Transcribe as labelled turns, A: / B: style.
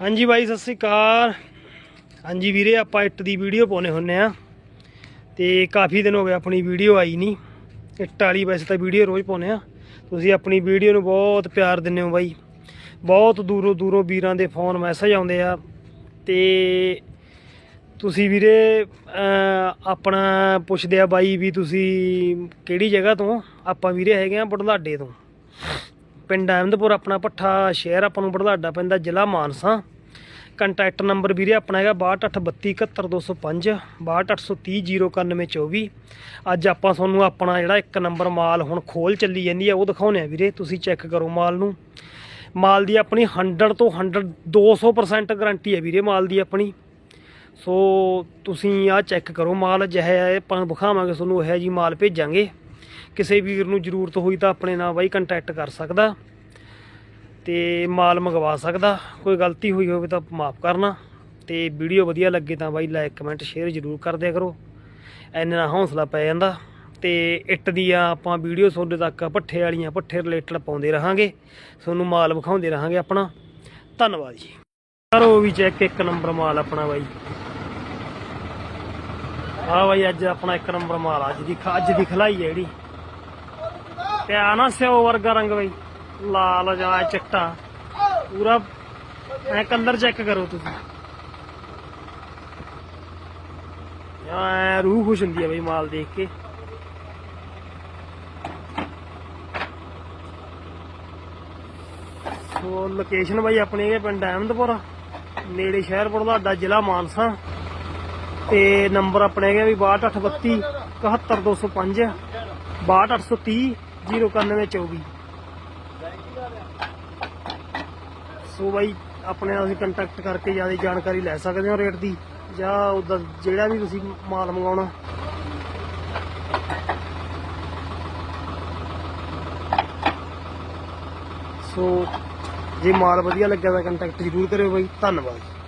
A: ਹਾਂਜੀ ਬਾਈ, ਸਤਿ ਸ੍ਰੀ ਅਕਾਲ। ਹਾਂਜੀ ਵੀਰੇ, ਆਪਾਂ ਇੱਟ ਦੀ ਵੀਡੀਓ ਪਾਉਨੇ ਹੁੰਨੇ ਆ। ਤੇ ਕਾਫੀ ਦਿਨ ਹੋ ਗਏ ਆਪਣੀ ਵੀਡੀਓ ਆਈ ਨਹੀਂ। ਇੱਟ ਵਾਲੀ ਵੈਸੇ ਤਾਂ ਵੀਡੀਓ ਰੋਜ਼ ਪਾਉਨੇ ਆ। ਤੁਸੀਂ ਆਪਣੀ ਵੀਡੀਓ ਨੂੰ ਬਹੁਤ ਪਿਆਰ ਦਿੰਦੇ ਹੋ ਬਾਈ। ਬਹੁਤ ਦੂਰੋਂ ਦੂਰੋਂ ਵੀਰਾਂ ਦੇ ਫੋਨ ਮੈਸੇਜ ਆਉਂਦੇ ਆ। ਤੇ ਤੁਸੀਂ ਵੀਰੇ ਆਪਣਾ ਪੁੱਛਦੇ ਆ ਬਾਈ ਵੀ ਤੁਸੀਂ ਕਿਹੜੀ ਜਗ੍ਹਾ ਤੋਂ? ਆਪਾਂ ਵੀਰੇ ਹੈਗੇ ਆ ਬੜਲਾਡੇ ਤੋਂ। ਪਿੰਡ ਅਹਿਮਦਪੁਰ, ਆਪਣਾ ਪੱਠਾ ਸ਼ਹਿਰ ਆਪਾਂ ਨੂੰ ਬੜਲਾਡਾ ਪੈਂਦਾ ਜ਼ਿਲ੍ਹਾ ਮਾਨਸਾ। ਕੰਟੈਕਟ ਨੰਬਰ ਵੀਰੇ ਆਪਣਾ ਹੈਗਾ 6283271205 6283309124 ਅੱਜ ਆਪਾਂ ਤੁਹਾਨੂੰ ਆਪਣਾ ਜਿਹੜਾ ਇੱਕ ਨੰਬਰ ਮਾਲ ਹੁਣ ਖੋਲ ਚੱਲੀ ਜਾਂਦੀ ਹੈ ਉਹ ਦਿਖਾਉਣੇ ਆ ਵੀਰੇ, ਤੁਸੀਂ ਚੈੱਕ ਕਰੋ ਮਾਲ ਨੂੰ। ਮਾਲ ਦੀ ਆਪਣੀ 100 ਤੋਂ 100 200% ਗਾਰੰਟੀ ਹੈ ਵੀਰੇ ਮਾਲ ਦੀ ਆਪਣੀ। ਸੋ ਤੁਸੀਂ ਆਹ ਚੈੱਕ ਕਰੋ ਮਾਲ, ਜਿਹੇ ਆਪਾਂ ਵਿਖਾਵਾਂਗੇ, ਤੁਹਾਨੂੰ ਇਹੋ ਜੀ ਮਾਲ ਭੇਜਾਂਗੇ। ਕਿਸੇ ਵੀਰ ਨੂੰ ਜ਼ਰੂਰਤ ਹੋਈ ਤਾਂ ਆਪਣੇ ਨਾਲ ਬਾਈ ਕੰਟੈਕਟ ਕਰ ਸਕਦਾ ਤੇ ਮਾਲ ਮੰਗਵਾ ਸਕਦਾ। ਕੋਈ ਗਲਤੀ ਹੋਈ ਹੋਵੇ ਤਾਂ ਮਾਫ ਕਰਨਾ ਤੇ ਵੀਡੀਓ ਵਧੀਆ ਲੱਗੇ ਤਾਂ ਬਾਈ ਲਾਈਕ ਕਮੈਂਟ ਸ਼ੇਅਰ ਜ਼ਰੂਰ ਕਰ ਦਿਆ ਕਰੋ। ਐਨੇ ਨਾਲ ਹੌਸਲਾ ਪੈ ਜਾਂਦਾ ਤੇ ਇੱਟ ਦੀਆਂ ਆਪਾਂ ਵੀਡੀਓ ਤੁਹਾਡੇ ਤੱਕ ਪੱਠੇ ਵਾਲੀਆਂ ਪੱਠੇ ਰਿਲੇਟਡ ਪਾਉਂਦੇ ਰਹਾਂਗੇ। ਤੁਹਾਨੂੰ ਮਾਲ ਵਿਖਾਉਂਦੇ ਰਹਾਂਗੇ ਆਪਣਾ। ਧੰਨਵਾਦ ਜੀ। ਕਰੋ ਵੀ ਚੈੱਕ ਇੱਕ ਨੰਬਰ ਮਾਲ ਆਪਣਾ ਬਾਈ। ਆ ਬਾਈ ਅੱਜ ਆਪਣਾ ਇੱਕ ਨੰਬਰ ਮਾਲ ਅੱਜ ਦੀ ਖ- ਅੱਜ ਦੀ ਖਲਾਈ ਹੈ ਜਿਹੜੀ। ਤੇ ਆ ਨਾ ਸਿਓ ਵਰਗਾ ਰੰਗ ਬਾਈ। ਲਾਲ ਜਾਂ ਚਿੱਟਾ। ਪੂਰਾ ਐ ਕਲਰ ਚੈੱਕ ਕਰੋ ਤੁਸੀਂ। ਐ ਰੂਹ ਖੁਸ਼ ਹੁੰਦੀ ਹੈ ਬਈ ਮਾਲ ਦੇਖ ਕੇ। ਸੋ ਲੋਕੇਸ਼ਨ ਬਾਈ ਆਪਣੀ ਹੈਗੇ ਪਿੰਡ ਅਹਿਮਦਪੁਰ। ਨੇੜੇ ਸ਼ਹਿਰ ਬੜਲਾਡਾ ਜ਼ਿਲ੍ਹਾ ਮਾਨਸਾ। ਤੇ ਨੰਬਰ ਆਪਣੇ ਹੈਗੇ ਵੀ 6232 71205 62830 09124 ਸੋ ਬਾਈ, ਆਪਣੇ ਨਾਲ ਤੁਸੀਂ ਕੰਟੈਕਟ ਕਰਕੇ ਜ਼ਿਆਦਾ ਜਾਣਕਾਰੀ ਲੈ ਸਕਦੇ ਹੋ ਰੇਟ ਦੀ, ਜਾਂ ਉਹਦਾ ਜਿਹੜਾ ਵੀ ਤੁਸੀਂ ਮਾਲ ਮੰਗਾਉਣਾ ਸੋ ਜੇ ਮਾਲ ਵਧੀਆ ਲੱਗਿਆ ਤਾਂ ਕੰਟੈਕਟ ਜ਼ਰੂਰ ਕਰਿਓ ਬਾਈ। ਧੰਨਵਾਦ।